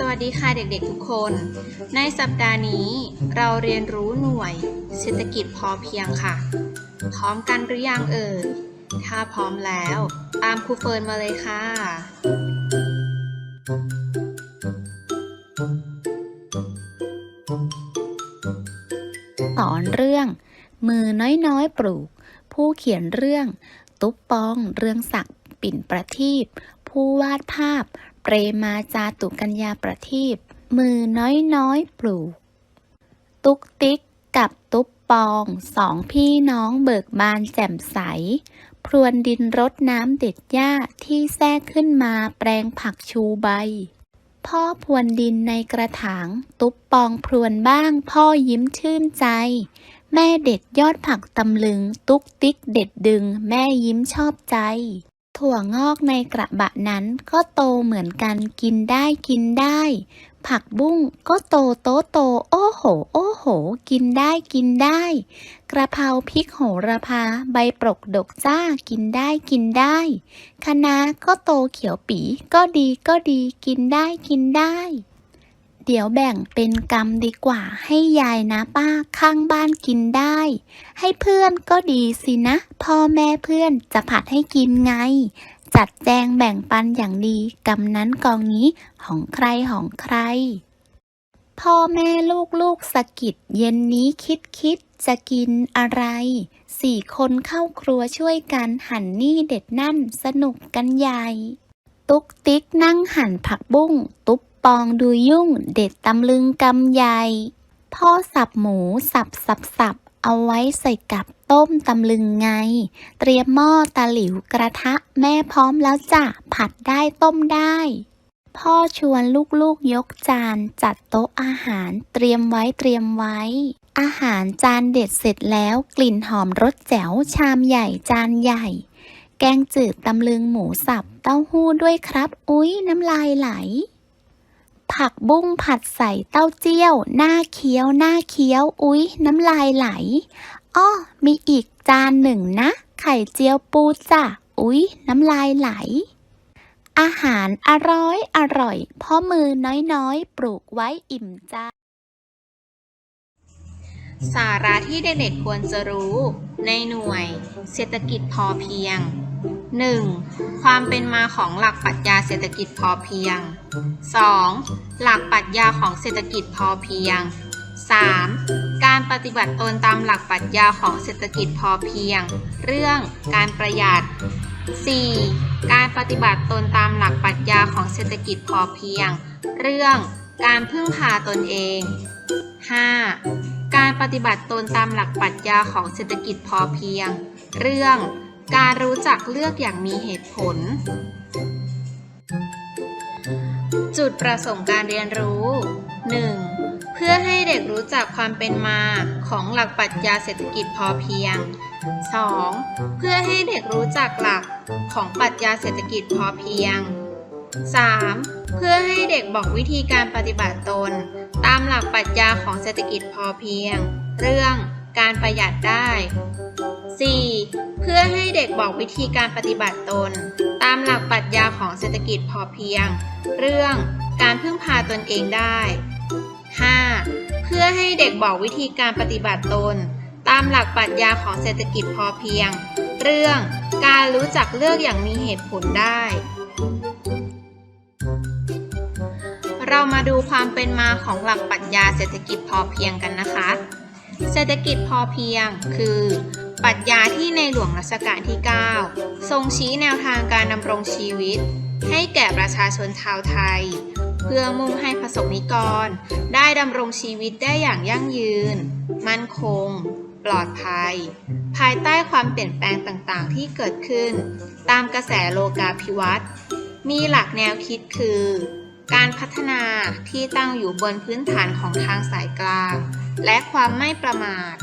สวัสดีค่ะเด็กๆทุกคน ในสัปดาห์นี้เราเรียนรู้หน่วยเศรษฐกิจพอเพียงค่ะ พร้อมกันหรือยังเอ่ย ถ้าพร้อมแล้ว ตามครูเฟิร์นมาเลยค่ะ สอนเรื่อง มือน้อยๆปลูก ผู้เขียนเรื่อง ตุ๊บปอง เรืองศักดิ์ปิ่นประทีปผู้วาดภาพ เปรมาจาตุกัญญาประทีปมือน้อยๆปลูก ตุ๊กติ๊กกับตุ๊บปองสองพี่น้องเบิกบานแจ่มใส พรวนดินรดน้ำเด็ดหญ้าที่แทรกขึ้นมาแปลงผักชูใบ พ่อพรวนดินในกระถาง ตุ๊บปองพรวนบ้างพ่อยิ้มชื่นใจ แม่เด็ดยอดผักตำลึง ตุ๊กติ๊กเด็ดดึง แม่ยิ้มชอบใจ ถั่วงอกในกระบะนั้นก็โตเหมือนกันกินได้กินได้ ผักบุ้งก็โตโตโต โอ้โห โอ้โห กินได้กินได้ กระเพราพริกโหระพาใบปรกดกจ้ากินได้กินได้คะน้าก็โตเขียวปีก็ดีก็ดีกินได้กินได้ เดี๋ยวแบ่งเป็นกรรมดีกว่าให้ยายนะป้าข้างบ้านกินได้ ให้เพื่อนก็ดีสินะ พ่อแม่เพื่อนจะผัดให้กินไง จัดแจงแบ่งปันอย่างดีกรรมนั้นกองนี้ของใครของใคร พ่อแม่ลูกลูกสะกิดเย็นนี้คิดคิดจะกินอะไร สี่คนเข้าครัวช่วยกันหั่นนี่เด็ดนั่นสนุกกันใหญ่ ตุ๊กติ๊กนั่งหั่นผักบุ้ง ตุ๊บ ปองดูยุ่งเด็ดตำลึงกำใหญ่พ่อสับหมูสับสับสับเอาไว้ใส่กับต้มตำลึงไง เตรียมหม้อตะหลิวกระทะแม่พร้อมแล้วจ้ะผัดได้ต้มได้ พ่อชวนลูกๆยกจานจัดโต๊ะอาหารเตรียมไว้เตรียมไว้ อาหารจานเด็ดเสร็จแล้วกลิ่นหอมรสแจ๋วชามใหญ่จานใหญ่ แกงจืดตำลึงหมูสับเต้าหู้ด้วยครับ อุ๊ยน้ำลายไหล ผักบุ้งผัดใส่เต้าเจี้ยว หน้าเคี้ยว หน้าเคี้ยว อุ๊ย น้ำลายไหล อ้อ มีอีกจานหนึ่งนะ ไข่เจียวปูจ้ะ อุ๊ย น้ำลายไหล อาหารอร่อยอร่อย เพ่อมือน้อยๆ ปลูกไว้อิ่มใจสาระที่เด็กๆควรจะรู้ ในหน่วย เศรษฐกิจพอเพียง 1. ความเป็นมาของหลักปรัชญาเศรษฐกิจพอเพียง 2. หลักปรัชญาของเศรษฐกิจพอเพียง 3. การปฏิบัติตนตามหลักปรัชญาของเศรษฐกิจพอเพียง เรื่องการประหยัด 4. การปฏิบัติตนตามหลักปรัชญาของเศรษฐกิจพอเพียง เรื่องการพึ่งพาตนเอง 5. การปฏิบัติตนตามหลักปรัชญาของเศรษฐกิจพอเพียง เรื่อง การรู้จักเลือกอย่างมีเหตุผล จุดประสงค์การเรียนรู้ 1. เพื่อให้เด็กรู้จักความเป็นมาของหลักปรัชญาเศรษฐกิจพอเพียง 2. เพื่อให้เด็กรู้จักหลักของปรัชญาเศรษฐกิจพอเพียง 3. เพื่อให้เด็กบอกวิธีการปฏิบัติตน ตามหลักปรัชญาของเศรษฐกิจพอเพียง เรื่องการประหยัดได้ 4. เพื่อให้เด็กบอกวิธีการปฏิบัติตน ตามหลักปรัชญาของเศรษฐกิจพอเพียง เรื่องการพึ่งพาตนเองได้ 5. เพื่อให้เด็กบอกวิธีการปฏิบัติตน ตามหลักปรัชญาของเศรษฐกิจพอเพียง เรื่องการรู้จักเลือกอย่างมีเหตุผลได้ เรามาดูความเป็นมาของหลักปรัชญาเศรษฐกิจพอเพียงกันนะคะ เศรษฐกิจพอเพียงคือ ปรัชญาที่ในหลวงรัชกาลที่ 9 ทรงชี้แนวทางการดำรงชีวิต ให้แก่ประชาชนชาวไทย เพื่อมุ่งให้ประสบนิกร ได้ดำรงชีวิตได้อย่างยั่งยืน มั่นคง ปลอดภัย ภายใต้ความเปลี่ยนแปลงต่างๆ ที่เกิดขึ้น ตามกระแสโลกาภิวัตน์มีหลักแนวคิดคือ การพัฒนาที่ตั้งอยู่บนพื้นฐานของทางสายกลาง และความไม่ประมาท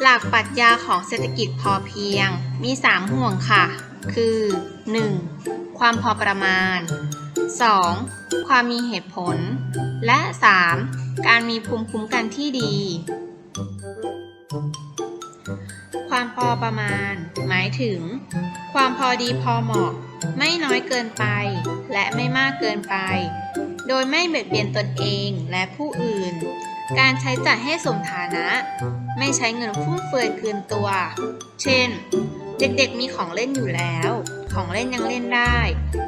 หลักปรัชญาของเศรษฐกิจพอเพียงมี 3 ห่วงค่ะ คือ 1. ความพอประมาณ 2. ความมีเหตุผล และ 3. การมีภูมิคุ้มกันที่ดี ความพอประมาณ หมายถึง ความพอดีพอเหมาะ ไม่น้อยเกินไป และไม่มากเกินไป โดยไม่เบียดเบียนตนเองและผู้อื่น การใช้จ่ายให้สมฐานะ ไม่ใช้เงินฟุ่มเฟือยเกินตัว เช่น เด็กๆมีของเล่นอยู่แล้ว ของเล่นยังเล่นได้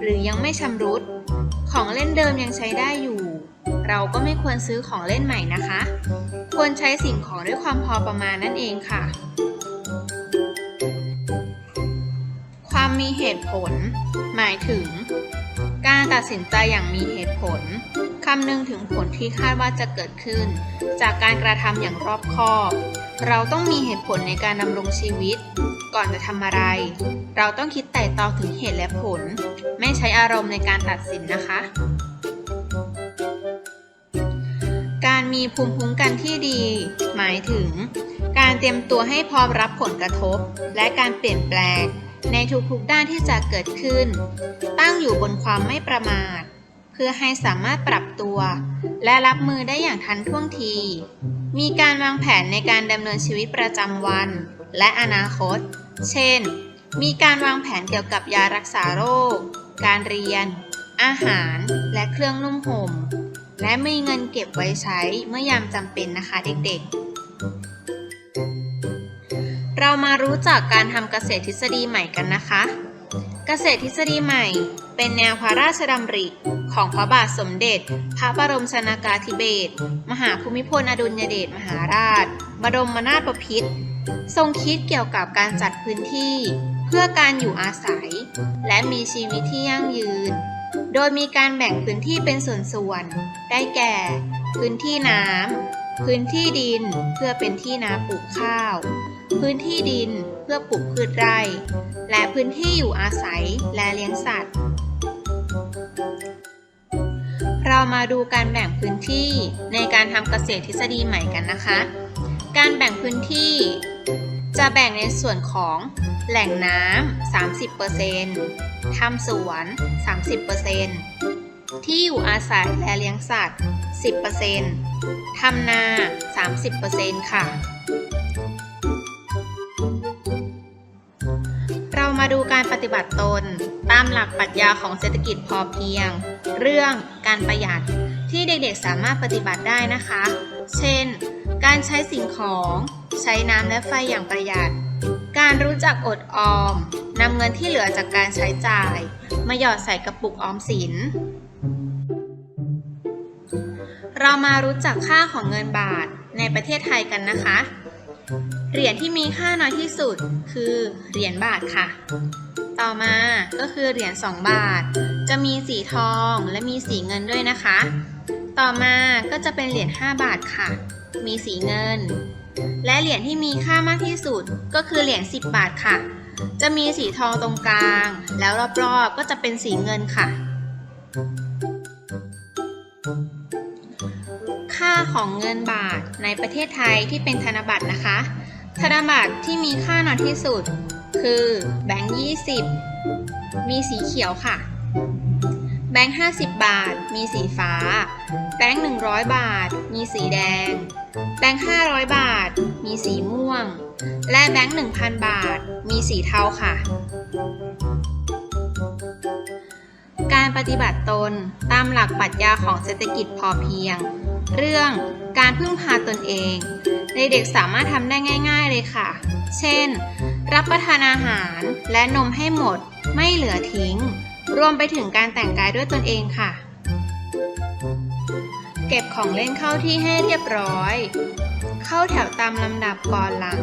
หรือยังไม่ชำรุด ของเล่นเดิมยังใช้ได้อยู่ เราก็ไม่ควรซื้อของเล่นใหม่นะคะ ควรใช้สิ่งของด้วยความพอประมาณนั่นเองค่ะ ความมีเหตุผล หมายถึง การตัดสินใจอย่างมีเหตุผล คำนึงถึงผลที่คาดว่าจะเกิดขึ้น จากการกระทำอย่างรอบคอบ เราต้องมีเหตุผลในการดำรงชีวิต ก่อนจะทำอะไร เราต้องคิดไต่ตองถึงเหตุและผล ไม่ใช้อารมณ์ในการตัดสินนะคะ การมีภูมิคุ้มกันที่ดี หมายถึง การเตรียมตัวให้พร้อมรับผลกระทบ และการเปลี่ยนแปลง ในทุกๆด้านที่จะเกิดขึ้น ตั้งอยู่บนความไม่ประมาท เพื่อให้สามารถปรับตัว และรับมือได้อย่างทันท่วงที มีการวางแผนในการดำเนินชีวิตประจำวัน และอนาคต เช่น มีการวางแผนเกี่ยวกับยารักษาโรค การเรียน อาหาร และเครื่องนุ่มห่ม และมีเงินเก็บไว้ใช้เมื่อยามจำเป็นนะคะเด็กๆ เรามารู้จักการทำเกษตรทฤษฎีใหม่กันนะคะ เกษตรทฤษฎีใหม่ เป็นแนวพระราชดำริของพระบาทสมเด็จ พระบรมชนากาธิเบศรมหาภูมิพลอดุลยเดชมหาราช บรมนาถบพิตรทรงคิดเกี่ยวกับการจัดพื้นที่ เพื่อการอยู่อาศัย และมีชีวิตที่ยั่งยืน โดยมีการแบ่งพื้นที่เป็นส่วนๆ ได้แก่ พื้นที่น้ำ พื้นที่ดินเพื่อเป็นที่นาปลูกข้าว พื้นที่ดินเพื่อปลูกพืชไร่ และพื้นที่อยู่อาศัยและเลี้ยงสัตว์ เรามาดูการแบ่งพื้นที่ในการทำเกษตรทฤษฎีใหม่กันนะคะ การแบ่งพื้นที่ จะแบ่งในส่วนของแหล่งน้ำ 30%ทำสวน 30%ที่อยู่อาศัยและเลี้ยงสัตว์ 10%ทำนา 30%ค่ะ ดูการปฏิบัติตน ตามหลักปรัชญาของเศรษฐกิจพอเพียง เรื่องการประหยัดที่เด็กๆสามารถปฏิบัติได้นะคะ เช่น การใช้สิ่งของ ใช้น้ำและไฟอย่างประหยัด การรู้จักอดออมนำเงินที่เหลือจากการใช้จ่าย มาหยอดใส่กระปุกออมสิน เรามารู้จักค่าของเงินบาทในประเทศไทยกันนะคะ เหรียญที่มีค่าน้อยที่สุดคือเหรียญบาทค่ะ ต่อมาก็คือเหรียญ2บาท จะมีสีทองและมีสีเงินด้วยนะคะ ต่อมาก็จะเป็นเหรียญ5บาทค่ะ มีสีเงิน และเหรียญที่มีค่ามากที่สุดก็คือเหรียญ10 บาทค่ะ จะมีสีทองตรงกลาง แล้วรอบๆก็จะเป็นสีเงินค่ะค่าของเงินบาทในประเทศไทยที่เป็นธนบัตรนะคะ ธนบัตรที่มีค่าน้อยที่สุด คือแบงค์ 20 มีสีเขียวค่ะ แบงค์ 50 บาท มีสีฟ้า แบงค์ 100 บาท มีสีแดง แบงค์ 500 บาท มีสีม่วง และแบงค์ 1,000 บาท มีสีเทาค่ะ การปฏิบัติตนตามหลักปรัชญาของเศรษฐกิจพอเพียง เรื่องการพึ่งพาตนเอง เด็กๆสามารถทำได้ง่าย ๆเลยค่ะ เช่น รับประทานอาหารและนมให้หมด ไม่เหลือทิ้ง รวมไปถึงการแต่งกายด้วยตนเองค่ะ เก็บของเล่นเข้าที่ให้เรียบร้อย เข้าแถวตามลำดับก่อนหลัง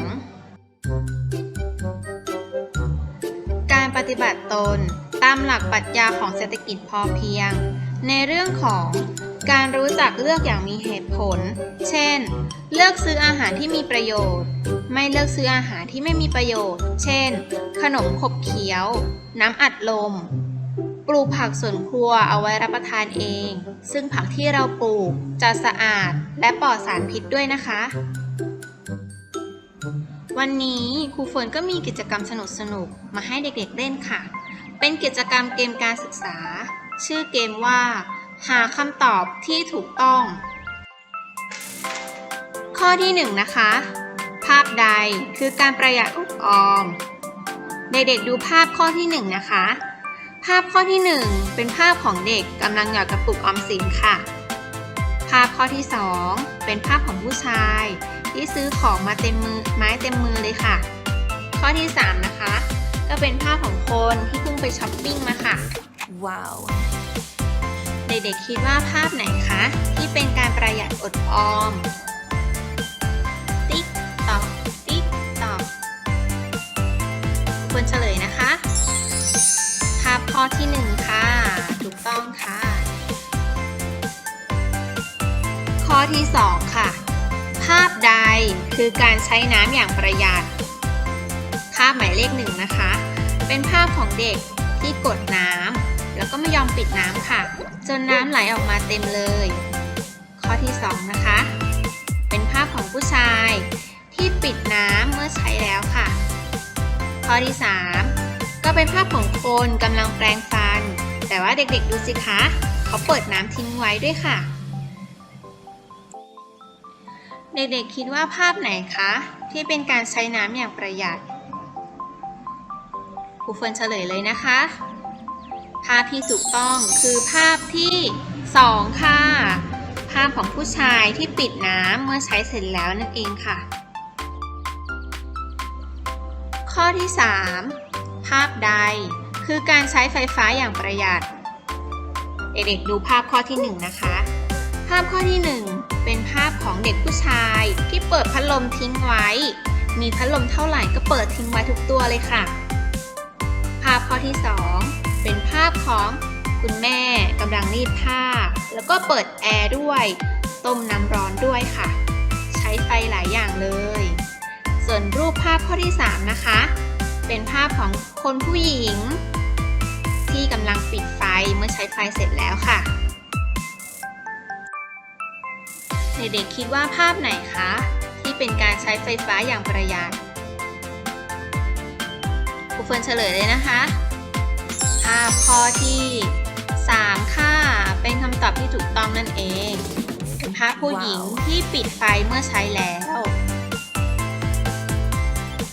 การปฏิบัติตนตามหลักปรัชญาของเศรษฐกิจพอเพียง ในเรื่องของ การรู้จักเลือกอย่างมีเหตุผล เช่น เลือกซื้ออาหารที่มีประโยชน์ ไม่เลือกซื้ออาหารที่ไม่มีประโยชน์ เช่น ขนมขบเคี้ยว น้ำอัดลม ปลูกผักสวนครัวเอาไว้รับประทานเอง ซึ่งผักที่เราปลูกจะสะอาดและปลอดสารพิษด้วยนะคะ วันนี้ครูเฟิร์นก็มีกิจกรรมสนุกๆมาให้เด็กๆเล่นค่ะ เป็นกิจกรรมเกมการศึกษา ชื่อเกมว่า หาคำตอบที่ถูกต้อง ข้อที่1นงนะคะ ภาพใดคือการประหยัดอุดออม เด็กๆดูภาพข้อที่ 1นงนะคะ ภาพข้อที่หนึ่งเป็นภาพของเด็กกำลังหยอดกระปุกออมสินค่ะ ภาพข้อที่สองเป็นภาพของผู้ชาย ที่ซื้อของมาเต็มมือไม้เต็มมือเลยค่ะ ข้อที่สามนะคะ ก็เป็นภาพของคนที่เพิ่งไปช้อปปิ้งมาค่ะ Wow. เด็กๆคิดว่าภาพไหนคะ ที่เป็นการประหยัดอดออม ติ๊กตอกติ๊กตอกควรเฉลยนะคะ ภาพข้อที่หนึ่งค่ะ ถูกต้องค่ะ ข้อที่สองค่ะ ภาพใดคือการใช้น้ำอย่างประหยัด ภาพหมายเลขหนึ่งนะคะ เป็นภาพของเด็กที่กดน้ำ แล้วก็ไม่ยอมปิดน้ำค่ะ จนน้ำไหลออกมาเต็มเลย ข้อที่สองนะคะ เป็นภาพของผู้ชายที่ปิดน้ำเมื่อใช้แล้วค่ะ ข้อที่สามก็เป็นภาพของคนกำลังแปรงฟัน แต่ว่าเด็กๆดูสิคะ เขาเปิดน้ำทิ้งไว้ด้วยค่ะ เด็กๆคิดว่าภาพไหนคะ ที่เป็นการใช้น้ำอย่างประหยัดครูเฟิร์นเฉลยเลยนะคะ ภาพที่ถูกต้องคือภาพที่ 2 ค่ะ ภาพของผู้ชายที่ปิดน้ำเมื่อใช้เสร็จแล้วนั่นเองค่ะ ข้อที่ 3 ภาพใด คือการใช้ไฟฟ้าอย่างประหยัด เด็กๆดูภาพข้อที่ 1 นะคะ ภาพข้อที่ 1 เป็นภาพของเด็กผู้ชายที่เปิดพัดลมทิ้งไว้ มีพัดลมเท่าไหร่ก็เปิดทิ้งไว้ทุกตัวเลยค่ะ ภาพข้อที่ 2าพของคุณแม่กำลังรีดผ้า แล้วก็เปิดแอร์ด้วย ต้มน้ำร้อนด้วยค่ะ ใช้ไฟหลายอย่างเลย ส่วนรูปภาพข้อที่ 3 นะคะ เป็นภาพของคนผู้หญิง ที่กำลังปิดไฟเมื่อใช้ไฟเสร็จแล้วค่ะ เด็กๆคิดว่าภาพไหนคะ ที่เป็นการใช้ไฟฟ้าอย่างประหยัดครูเฟิร์นเฉลยเลยนะคะ ภาพข้อที่ 3 ค่ะ เป็นคำตอบที่ถูกต้องนั่นเองเป็นภาพผู้หญิงที่ปิดไฟเมื่อใช้แล้ว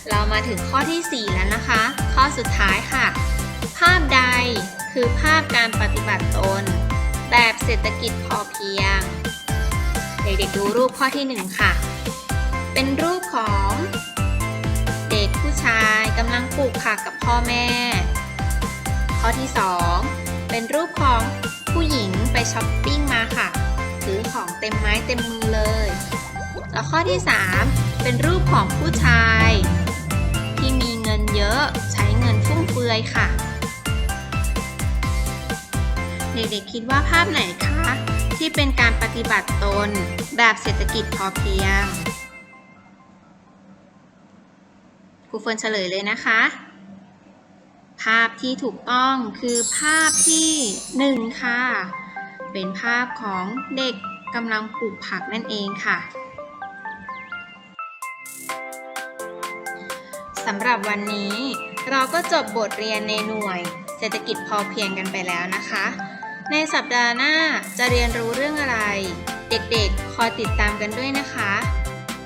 เรามาถึงข้อที่ 4 แล้วนะคะ ข้อสุดท้ายค่ะ ภาพใดคือภาพการปฏิบัติตน แบบเศรษฐกิจพอเพียง เด็กๆดูรูปข้อที่ 1 ค่ะ เป็นรูปของ เด็กผู้ชายกำลังปลูกผักกับพ่อแม่ ข้อที่ 2 เป็นรูปของผู้หญิงไปช้อปปิ้งมาค่ะซื้อของเต็มไม้เต็มมือเลย แล้วข้อที่ 3 เป็นรูปของผู้ชาย ที่มีเงินเยอะใช้เงินฟุ่มเฟือยค่ะ เด็กๆคิดว่าภาพไหนคะ ที่เป็นการปฏิบัติตนแบบเศรษฐกิจพอเพียงครูเฟิร์นเฉลยเลยนะคะ ภาพที่ถูกต้องคือภาพที่หนึ่งค่ะ เป็นภาพของเด็กกำลังปลูกผักนั่นเองค่ะสำหรับวันนี้เราก็จบบทเรียนในหน่วย เศรษฐกิจพอเพียงกันไปแล้วนะคะ ในสัปดาห์หน้าจะเรียนรู้เรื่องอะไร เด็กๆ คอยติดตามกันด้วยนะคะ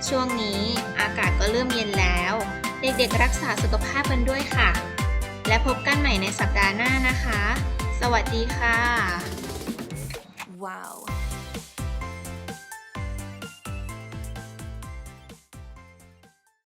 ช่วงนี้อากาศก็เริ่มเย็นแล้ว เด็กๆ รักษาสุขภาพกันด้วยค่ะ และพบกันใหม่ในสัปดาห์หน้านะคะ สวัสดีค่ะ Wow.